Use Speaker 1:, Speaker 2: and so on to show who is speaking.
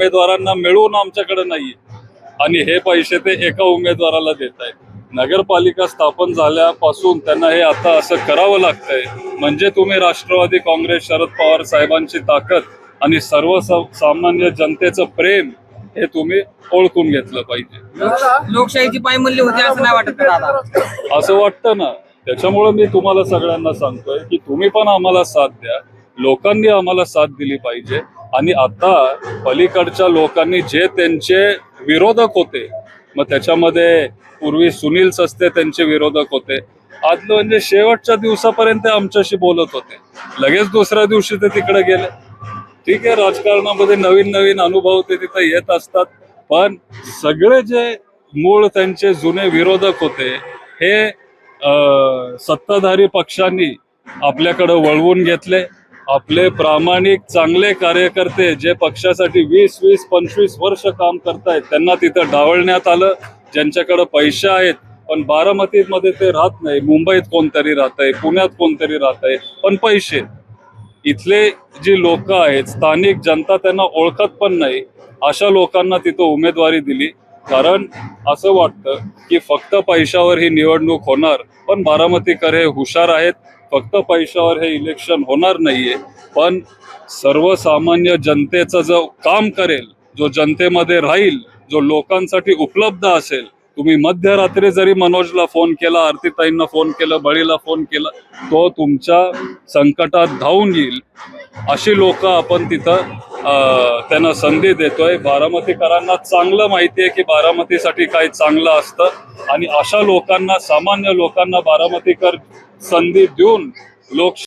Speaker 1: उमेदवारांना मिळून आमच्याकडे नाहीये. आणि हे पैसे ते एका उमेदवाराला देत आहेत नगरपालिका स्थापन झाल्यापासून त्यांना हे आता असं करावं लागतंय. म्हणजे तुम्ही राष्ट्रवादी काँग्रेस शरद पवार साहेबांची ताकद आणि सर्व सामान्य जनतेचं प्रेम हे तुम्ही ओळखून घेतलं पाहिजे.
Speaker 2: लोकशाहीची पायमल्ली होती असं नाही वाटत
Speaker 1: असं वाटतं ना. त्याच्यामुळे मी तुम्हाला सगळ्यांना सांगतोय की तुम्ही पण आम्हाला साथ द्या. लोकांनी आम्हाला साथ दिली पाहिजे. आणि आता पलीकडच्या लोकांनी जे त्यांचे विरोधक होते मग त्याच्यामध्ये पूर्वी सुनील सस्ते त्यांचे विरोधक होते. आज म्हणजे शेवटच्या दिवसापर्यंत आमच्याशी बोलत होते. लगेच दुसऱ्या दिवशी ते तिकडे गेले. ठीक आहे राजकारणामध्ये नवीन नवीन अनुभव ते तिथे येत असतात पण सगळे जे मूळ त्यांचे जुने विरोधक होते हे सत्ताधारी पक्षांनी आपल्याकडे वळवून घेतले. आपले प्रामाणिक चांगले कार्यकर्ते जे पक्षासाठी वीस वीस पंचवीस वर्ष काम करतायत त्यांना तिथं डावळण्यात आलं. ज्यांच्याकडे पैसे आहेत पण बारामतीमध्ये ते राहत नाही. मुंबईत कोणतरी राहत आहे पुण्यात कोणतरी राहत आहे पण पैसे. इथले जी लोक आहेत स्थानिक जनता त्यांना ओळखत पण नाही. अशा लोकांना तिथं उमेदवारी दिली. कारण असं वाटतं की फक्त पैशावर ही निवडणूक होणार पण बारामतीकर हे हुशार आहेत. फक्त पैशावर हे इलेक्शन होणार नाहीये पण सर्वसामान्य जनतेचं जो काम करेल जो जनतेमध्ये राहील जो लोकांसाठी उपलब्ध असेल तुम्ही मध्यरात्री जरी मनोजला फोन केला आरतीताईंना फोन केला बळीला फोन केला तो तुमच्या संकटात धावून येईल अशी लोक आपण तिथं त्यांना संधी देतोय. बारामतीकरांना चांगलं माहिती आहे की बारामतीसाठी काय चांगलं असतं. आणि अशा लोकांना सामान्य लोकांना बारामतीकर संधी देऊन लोक